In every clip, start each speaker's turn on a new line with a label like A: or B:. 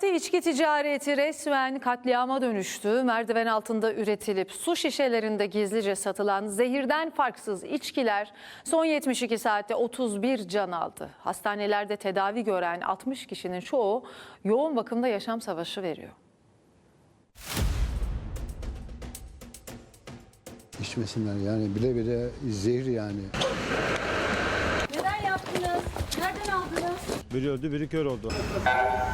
A: Sahte içki ticareti resmen katliama dönüştü. Merdiven altında üretilip su şişelerinde gizlice satılan zehirden farksız içkiler son 72 saatte 31 can aldı. Hastanelerde tedavi gören 60 kişinin çoğu yoğun bakımda yaşam savaşı veriyor.
B: İçmesinler yani bile bile zehir yani.
C: Biri öldü, biri kör oldu.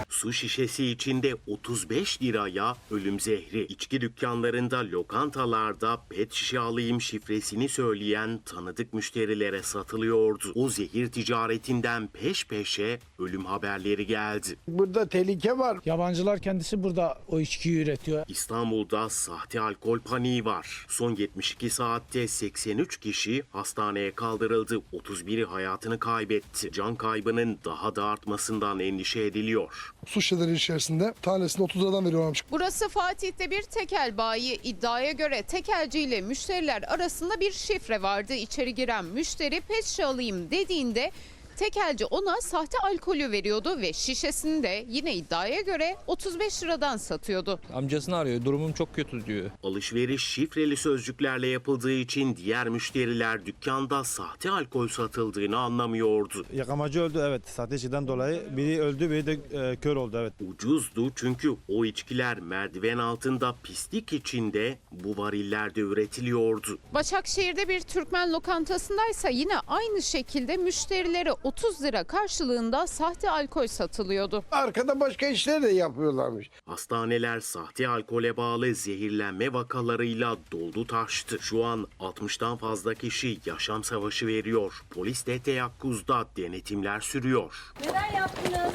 D: Su şişesi içinde 35 liraya ölüm zehri. İçki dükkanlarında, lokantalarda pet şişe alayım şifresini söyleyen tanıdık müşterilere satılıyordu. O zehir ticaretinden peş peşe ölüm haberleri geldi.
E: Burada tehlike var.
F: Yabancılar kendisi burada o içkiyi üretiyor.
D: İstanbul'da sahte alkol paniği var. Son 72 saatte 83 kişi hastaneye kaldırıldı. 31'i hayatını kaybetti. Can kaybının daha da artmasından endişe ediliyor.
G: su şişeleri içerisinde tanesini 30 liradan veriyorlarmış.
H: Burası Fatih'te bir tekel bayi. İddiaya göre tekelci ile müşteriler arasında bir şifre vardı. İçeri giren müşteri şişe alayım dediğinde tekelci ona sahte alkolü veriyordu ve şişesini de yine iddiaya göre 35 liradan satıyordu.
I: Amcasını arıyor. Durumum çok kötü diyor.
D: Alışveriş şifreli sözcüklerle yapıldığı için diğer müşteriler dükkanda sahte alkol satıldığını anlamıyordu.
C: Yakamacı öldü evet. Sahte içkiden dolayı. Biri öldü, biri de e, kör oldu evet.
D: Ucuzdu çünkü o içkiler merdiven altında pislik içinde bu varillerde üretiliyordu.
H: Başakşehir'de bir Türkmen lokantasındaysa yine aynı şekilde müşterilere 30 lira karşılığında sahte alkol satılıyordu.
E: Arkada başka işler de yapıyorlarmış.
D: Hastaneler sahte alkole bağlı zehirlenme vakalarıyla doldu taştı. Şu an 60'tan fazla kişi yaşam savaşı veriyor. Polis de teyakkuzda denetimler sürüyor.
J: Neden yaptınız?